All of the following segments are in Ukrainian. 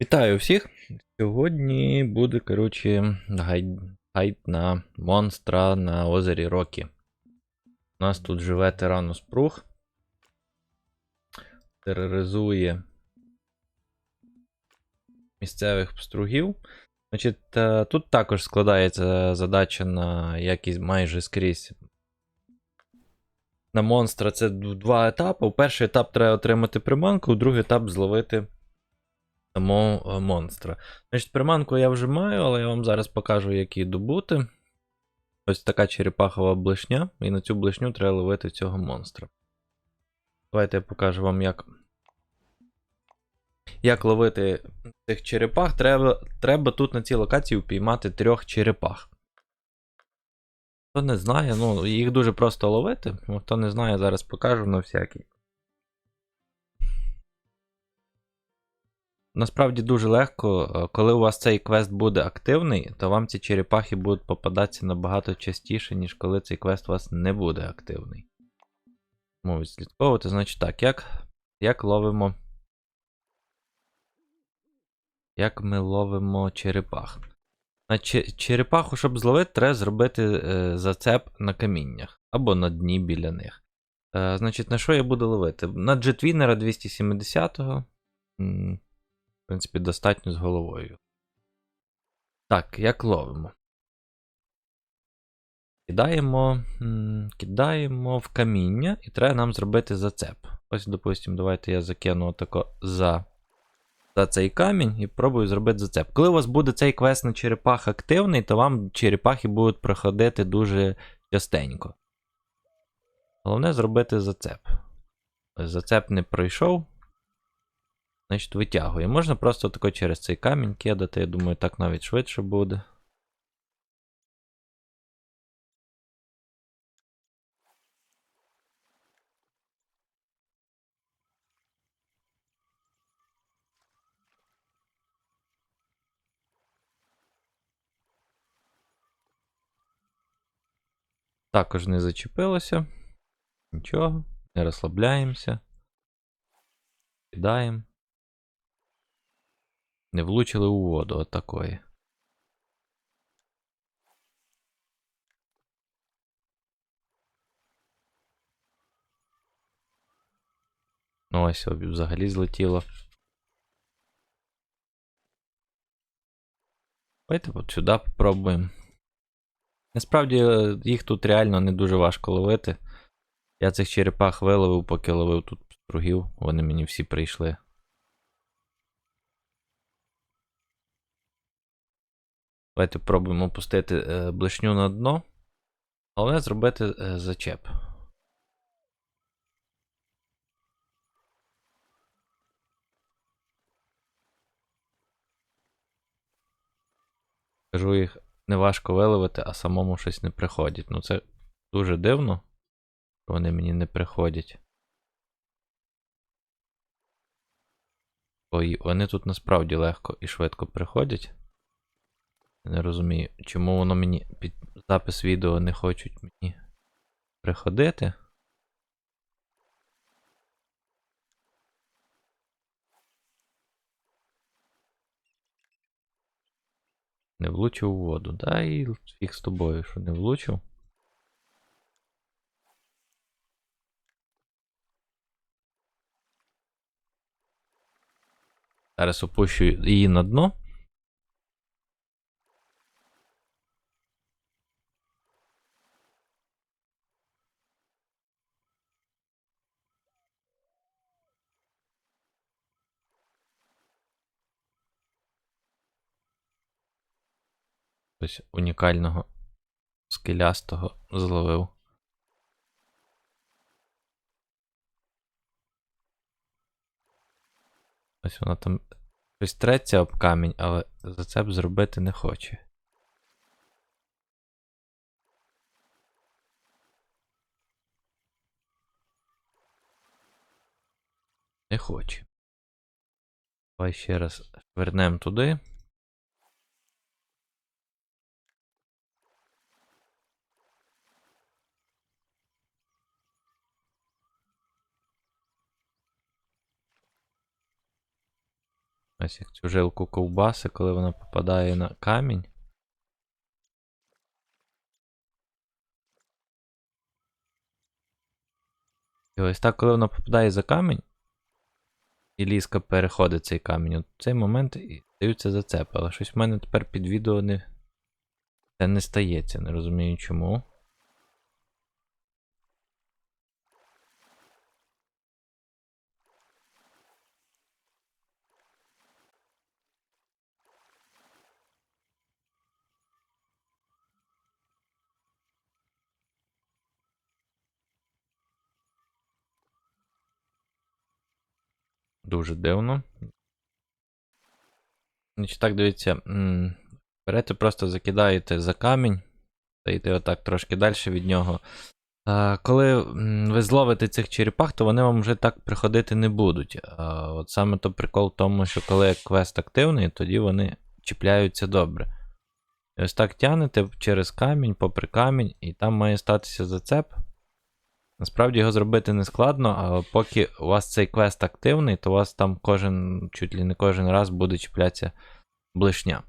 Вітаю всіх! Сьогодні буде, коротше, гайд, гайд на монстра на озері Рокі. У нас тут живе тиранус Прух. Тероризує місцевих пстругів. Значить, тут також складається задача на якість майже скрізь. На монстра це два етапи. У перший етап треба отримати приманку, у другий етап зловити самого е, монстра. Значить, приманку я вже маю, але я вам зараз покажу, як її добути. Ось така черепахова блешня, і на цю блешню треба ловити цього монстра. Давайте я покажу вам, як. Як ловити цих черепах. Треба, треба тут на цій локації впіймати трьох черепах. Хто не знає, ну, їх дуже просто ловити. Хто не знає, зараз покажу на всякий. Насправді дуже легко, е, коли у вас цей квест буде активний, то вам ці черепахи будуть попадатися набагато частіше, ніж коли цей квест у вас не буде активний. Тому відслідковувати, значить так, як, як ловимо. Як ми ловимо черепах? Значить, черепаху, щоб зловити, треба зробити е, зацеп на каміннях або на дні біля них. Е, значить, на що я буду ловити? На джетвінера 270-го. В принципі, достатньо з головою. Так, як ловимо? Кидаємо, кидаємо в каміння, і треба нам зробити зацеп. Ось, допустимо, давайте я закину отако за, за цей камінь і пробую зробити зацеп. Коли у вас буде цей квест на черепах активний, то вам черепахи будуть проходити дуже частенько. Головне зробити зацеп. Зацеп не пройшов. Значить, витягує. Можна просто тако через цей камінь кидати. Я думаю, так навіть швидше буде. Також не зачепилося. Нічого. Не розслабляємося. Кидаємо. Не влучили у воду отакої. Ну ось обі взагалі злетіло. Давайте от сюди попробуємо. Насправді е, їх тут реально не дуже важко ловити. Я цих черепах виловив, поки ловив тут стругів, вони мені всі прийшли. Давайте пробуємо опустити е, блешню на дно. Головне зробити е, зачеп. Кажу, їх неважко виловити, а самому щось не приходить. Ну це дуже дивно, що вони мені не приходять. Ой, вони тут насправді легко і швидко приходять. Не розумію, чому воно мені під запис відео не хочуть мені приходити. Не влучив у воду. Да, і фіг з тобою, що не влучив. Зараз опущу її на дно. Ось унікального скелястого зловив. Ось вона там щось треться об камінь, але зацеп зробити не хоче. Не хоче. Давай ще раз вернемо туди. Ось як цю жилку ковбаси, коли вона попадає на камінь. І ось так, коли вона попадає за камінь, і ліска переходить цей камінь, от в цей момент і стаються зацепи. Але щось в мене тепер під відео не. Це не стається, не розумію чому. Дуже дивно. Значить, так дивіться. Берете, просто закидаєте за камінь, стоїте отак трошки далі від нього. Коли ви зловите цих черепах, то вони вам вже так приходити не будуть. От саме то прикол в тому, що коли квест активний, тоді вони чіпляються добре. І ось так тягнете через камінь, попри камінь, і там має статися зацеп. Насправді його зробити не складно, а поки у вас цей квест активний, то у вас там кожен, чуть ли не кожен раз буде чіплятися блишня.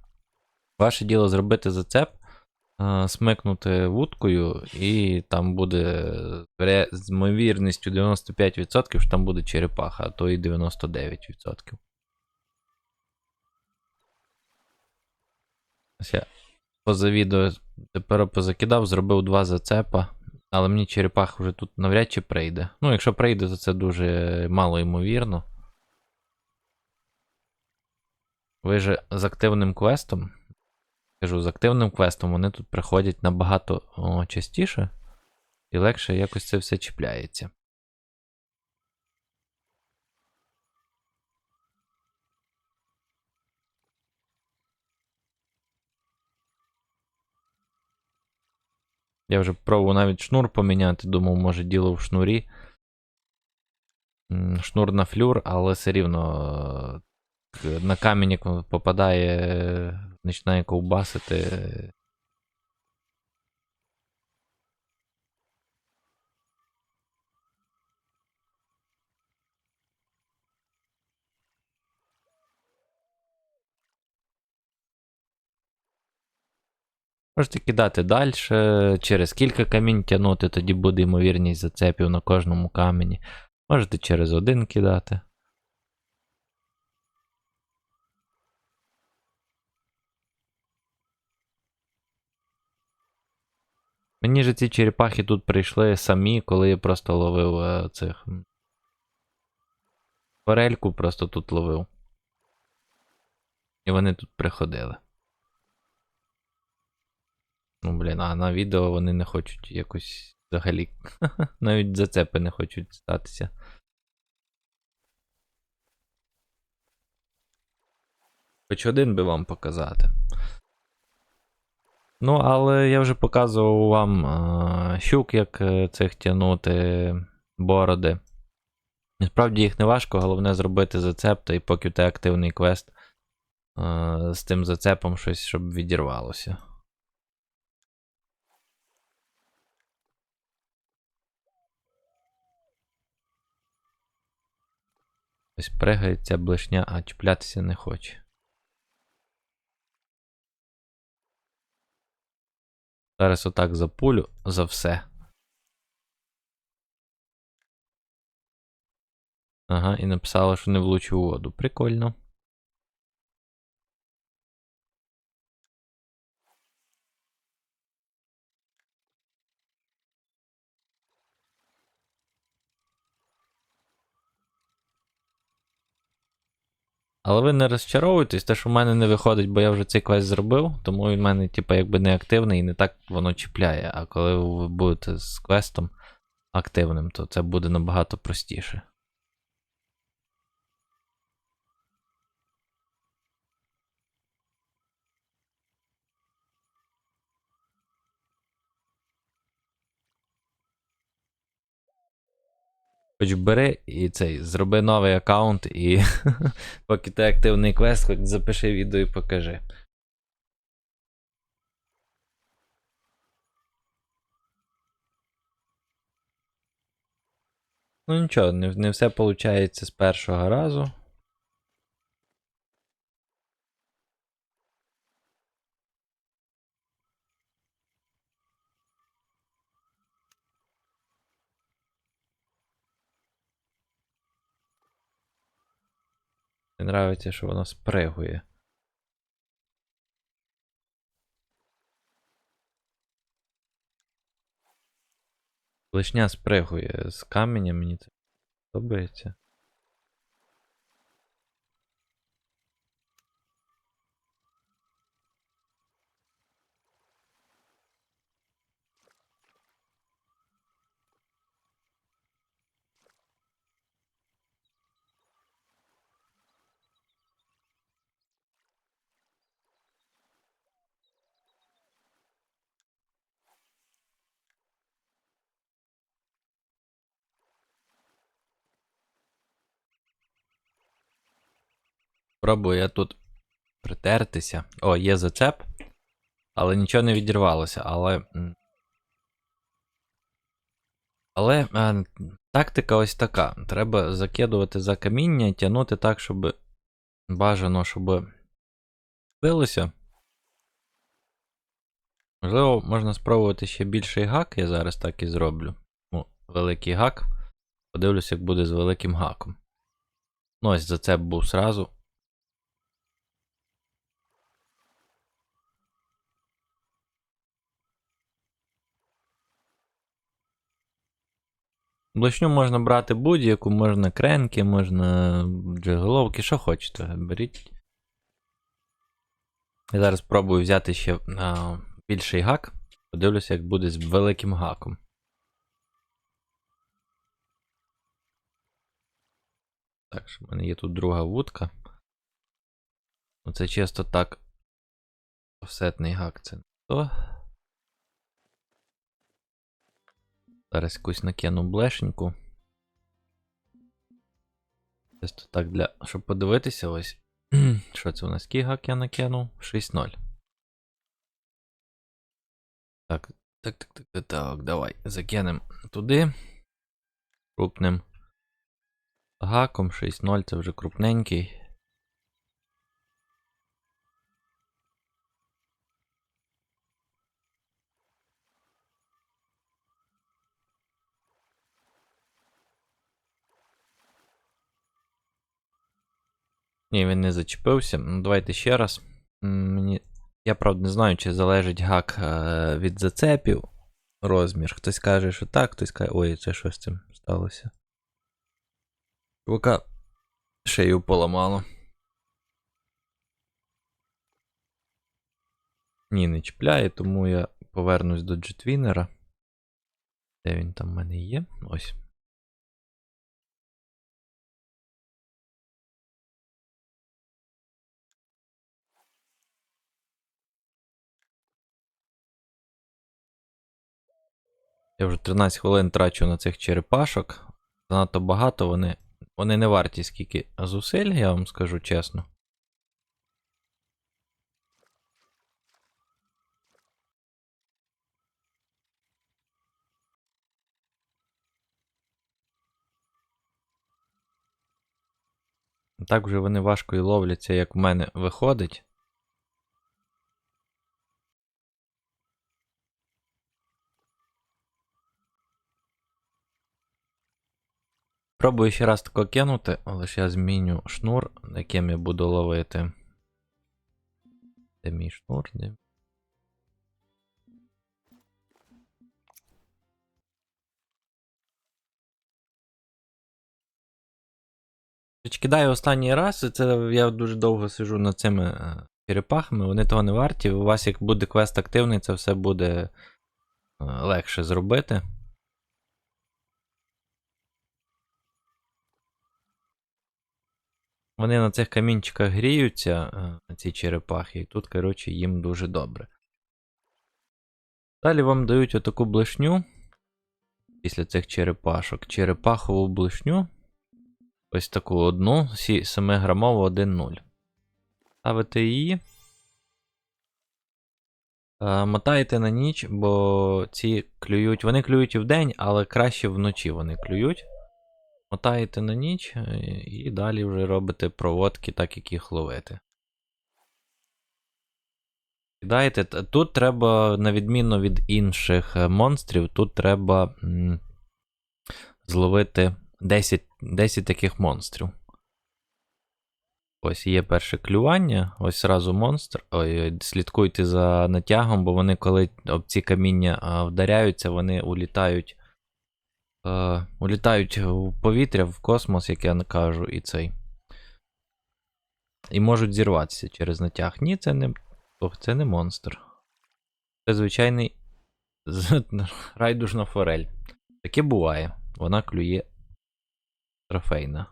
Ваше діло зробити зацеп, смикнути вудкою, і там буде з ймовірністю 95%, що там буде черепаха, а то і 99%. Ось я поза відео тепер позакидав, зробив два зацепа. Але мені черепах вже тут навряд чи прийде. Ну, якщо прийде, то це дуже мало ймовірно. Ви же з активним квестом. Кажу, з активним квестом вони тут приходять набагато о, частіше. І легше якось це все чіпляється. Я вже пробував навіть шнур поміняти, думав, може діло в шнурі. Шнур на флюр, але все рівно е, на камінь, попадає, е, починає ковбасити. Можете кидати далі, через кілька камінь тягнути, тоді буде ймовірність зацепів на кожному камені. Можете через один кидати. Мені ж ці черепахи тут прийшли самі, коли я просто ловив е, цих. Форельку просто тут ловив. І вони тут приходили. Ну, блін, а на відео вони не хочуть якось взагалі. Навіть зацепи не хочуть статися. Хоч один би вам показати. Ну, але я вже показував вам е, щук, як е, цих тягнути бороди. Насправді їх не важко, головне зробити зацеп, та і поки тебе активний квест е, з тим зацепом щось, щоб відірвалося. Ось пригає ця блешня, а чіплятися не хоче. Зараз отак запулю за все. Ага, і написала, що не влучив у воду. Прикольно. Але ви не розчаровуйтесь, те, що в мене не виходить, бо я вже цей квест зробив, тому він в мене, типу, якби не активний і не так воно чіпляє. А коли ви будете з квестом активним, то це буде набагато простіше. Хоч бери і цей, зроби новий аккаунт і поки ти активний квест, хоч запиши відео і покажи. Ну нічого, не, не все виходить з першого разу. Мені нравиться, що воно спригує. Лишня спригує з каменя, мені це подобається. Пробую я тут притертися. О, є зацеп. Але нічого не відірвалося. Але. Але е, тактика ось така. Треба закидувати за каміння і тягнути так, щоб бажано, щоб билося. Можливо, можна спробувати ще більший гак, я зараз так і зроблю. Ну, великий гак. Подивлюся, як буде з великим гаком. Ну, ось зацеп був сразу. Блошню можна брати будь-яку, можна кренки, можна джеголовки, що хочете. Беріть. Я зараз спробую взяти ще а, більший гак. Подивлюся, як буде з великим гаком. Так, що в мене є тут друга вудка. Це чисто так. Офсетний гак це не то. Зараз якусь накину блешеньку. Чисто так для. Щоб подивитися ось. Що це у нас кігак я накинув? 6-0. Так, так, так, так, так, так, давай. Закинемо туди. Крупним гаком 6-0, це вже крупненький. Ні, він не зачепився. Ну, давайте ще раз. Мені... Я правда не знаю, чи залежить гак е, від зацепів розмір. Хтось каже, що так, хтось каже. Ой, це що з цим сталося. Чувака шею поламало. Ні, не чіпляє, тому я повернусь до джетвінера. Де він там в мене є? Ось. Я вже 13 хвилин трачу на цих черепашок. Занадто багато вони. Вони не варті скільки зусиль, я вам скажу чесно. Так вже вони важко і ловляться, як в мене виходить. Пробую ще раз тако кинути, але я зміню шнур, яким я буду ловити. Де мій шнур? Де? Кидаю останній раз, і це я дуже довго сижу над цими е, черепахами, вони того не варті. У вас, як буде квест активний, це все буде е, легше зробити. Вони на цих камінчиках гріються, е, ці черепахи, і тут, коротше, їм дуже добре. Далі вам дають отаку блишню після цих черепашок. Черепахову блишню. Ось таку одну, 7-грамову 1-0. Ставите її. Е, Мотаєте на ніч, бо ці клюють. Вони клюють і вдень, але краще вночі вони клюють. Мотаєте на ніч е, і далі вже робите проводки, так як їх ловити. Кидаєте. Тут треба, на відміну від інших е, монстрів, тут треба зловити 10, 10 таких монстрів. Ось є перше клювання, ось зразу монстр. Ой, слідкуйте за натягом, бо вони, коли об ці каміння вдаряються, вони улітають. Е, улітають в повітря, в космос, як я не кажу, і цей. І можуть зірватися через натяг. Ні, це не. Ох, це не монстр. Це звичайний райдужна форель. Таке буває. Вона клює трофейна.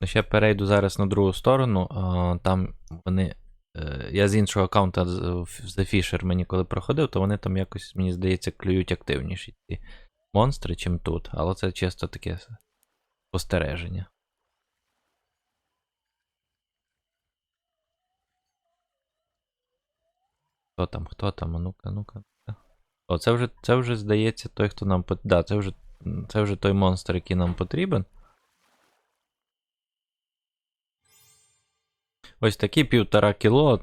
Ну, ще перейду зараз на другу сторону. Там вони. е, Я з іншого аккаунта The Fisher мені коли проходив, то вони там якось, мені здається, клюють активніші ці монстри, чим тут. Але це чисто таке спостереження. Хто там, хто там? А ну-ка, ну-ка. О, це вже, це вже здається той, хто нам. Да, це вже, це вже той монстр, який нам потрібен. Ось такі півтора кіло.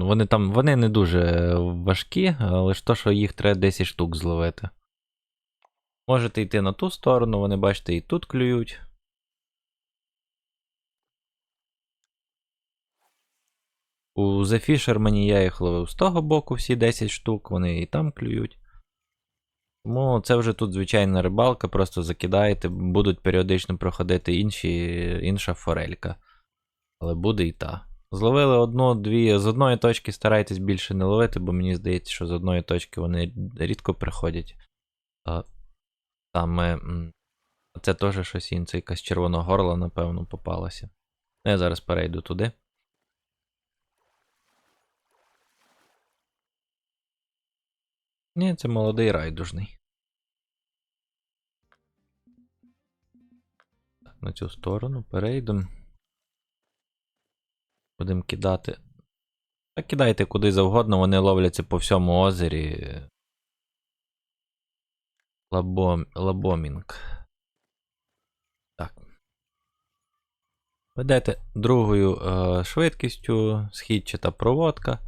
Вони там, вони не дуже важкі, але ж то, що їх треба 10 штук зловити. Можете йти на ту сторону, вони, бачите, і тут клюють. У The Fisherman я їх ловив з того боку, всі 10 штук, вони і там клюють. Тому це вже тут звичайна рибалка, просто закидаєте, будуть періодично проходити інші, інша форелька. Але буде і та. Зловили одну-дві. З одної точки старайтесь більше не ловити, бо мені здається, що з одної точки вони рідко приходять. А, саме. Це теж щось інше, якась червона горла, напевно, попалася. Я зараз перейду туди. Ні, це молодий райдужний. На цю сторону перейдемо. Будемо кидати. Та кидайте куди завгодно, вони ловляться по всьому озері. Лабом... Лабомінг. Так. Ведете другою е, швидкістю, східчата проводка.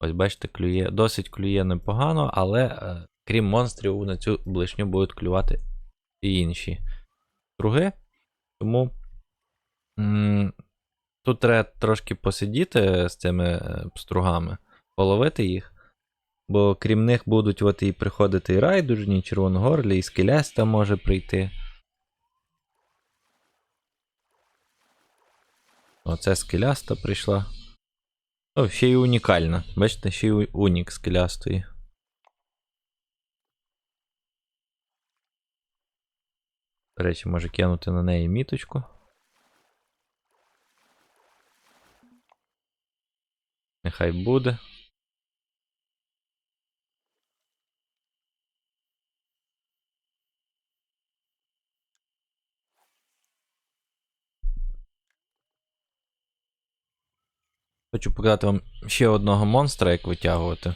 Ось бачите, клює, досить клює непогано, але е, крім монстрів, на цю блишню будуть клювати і інші круги. Тому. Тут треба трошки посидіти з цими е, пстругами, половити їх. Бо крім них будуть от і приходити і райдужні, і червоногорлі, і скеляста може прийти. Оце скеляста прийшла. О, ще й унікальна. Бачите, ще й унік скелястої. До речі, може кинути на неї міточку. Нехай буде. Хочу показати вам ще одного монстра, як витягувати.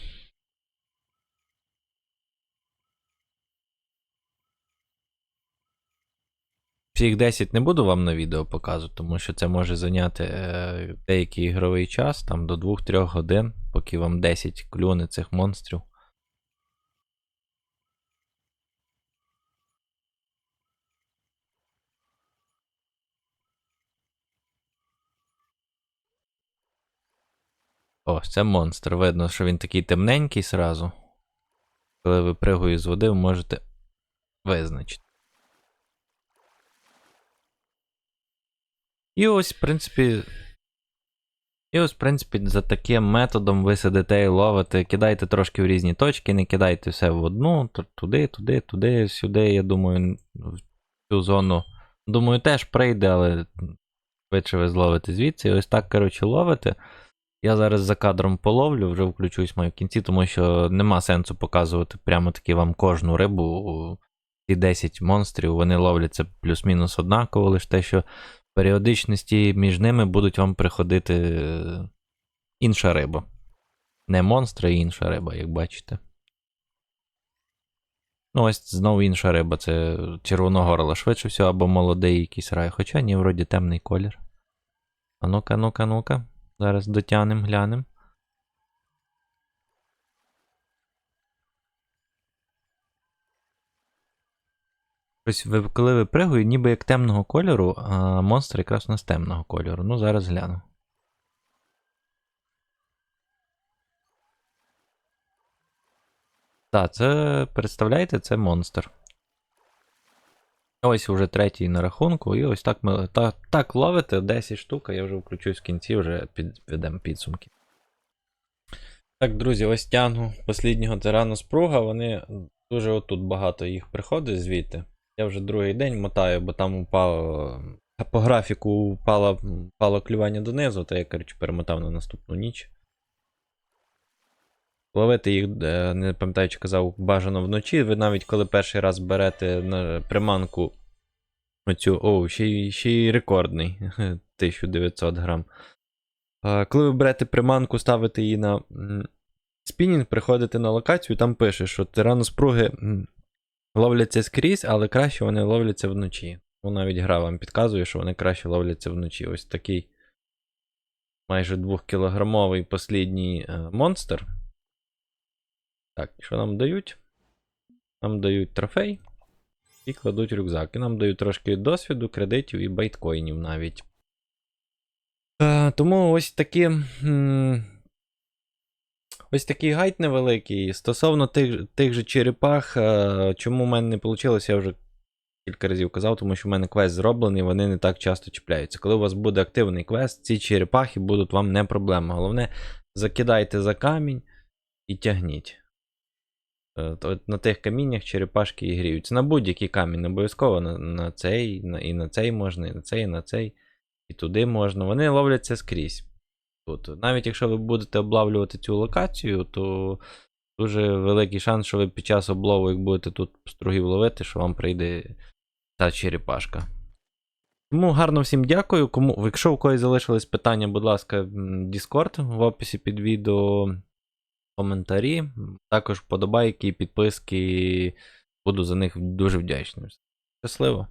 Всіх 10 не буду вам на відео показувати, тому що це може зайняти е, деякий ігровий час, там до 2-3 годин, поки вам 10 клюне цих монстрів. Ось, це монстр. Видно, що він такий темненький сразу. Коли випригує з води, ви можете визначити. І ось, в принципі. І ось, в принципі, за таким методом ви сидите і ловите, кидайте трошки в різні точки, не кидайте все в одну, туди, туди, туди, сюди. Я думаю, в цю зону. Думаю, теж прийде, але швидше ви зловите звідси. І ось так, коротше, ловите. Я зараз за кадром половлю, вже включусь маю в кінці, тому що нема сенсу показувати прямо таки вам кожну рибу. Ці 10 монстрів, вони ловляться плюс-мінус однаково, лише те, що періодичності між ними будуть вам приходити е, інша риба. Не монстри, а інша риба, як бачите. Ну, ось знову інша риба, це червоногорла, швидше всього, або молодий якийсь рай. Хоча ні, вроді темний колір. А ну-ка, ну-ка, ну-ка. Зараз дотягнем, глянем. Ось коли випригую, ніби як темного кольору, а монстр якраз у нас темного кольору. Ну, зараз гляну. Так, це представляєте, це монстр. Ось уже третій на рахунку, і ось так ми так, так ловите 10 штук, а я вже включусь в кінці, вже підведемо підсумки. Так, друзі, ось тягну посліднього тирану спруга. Вони дуже отут багато їх приходить звідти. Я вже другий день мотаю, бо там упало. По графіку упало, упало клювання донизу, то я, коротше, перемотав на наступну ніч. Ловити їх, е, не пам'ятаю, чи казав, бажано вночі. Ви навіть коли перший раз берете на приманку оцю, о, ще й, ще й рекордний 1900 грам. Коли ви берете приманку, ставите її на спінінг, приходите на локацію, там пише, що тираноспруги ловляться скрізь, але краще вони ловляться вночі. Ну, навіть гра вам підказує, що вони краще ловляться вночі. Ось такий майже 2-кілограмовий послідній е, монстр. Так, що нам дають? Нам дають трофей і кладуть рюкзак. І нам дають трошки досвіду, кредитів і байткоїнів навіть. Е, тому ось такі. Ось такий гайд невеликий. Стосовно тих, тих же черепах, е, чому в мене не вийшло, я вже кілька разів казав, тому що в мене квест зроблений, вони не так часто чіпляються. Коли у вас буде активний квест, ці черепахи будуть вам не проблема. Головне, закидайте за камінь і тягніть. Е, от На тих каміннях черепашки і гріються. На будь-який камінь, обов'язково на, на цей, на, і на цей можна, і на цей, і на цей, і туди можна. Вони ловляться скрізь. Тут. Навіть якщо ви будете облавлювати цю локацію, то дуже великий шанс, що ви під час облову, як будете тут стругів ловити, що вам прийде та черепашка. Тому гарно всім дякую. Кому, якщо у когось залишились питання, будь ласка, Discord в описі під відео, коментарі, також вподобайки, підписки. Буду за них дуже вдячним. Щасливо!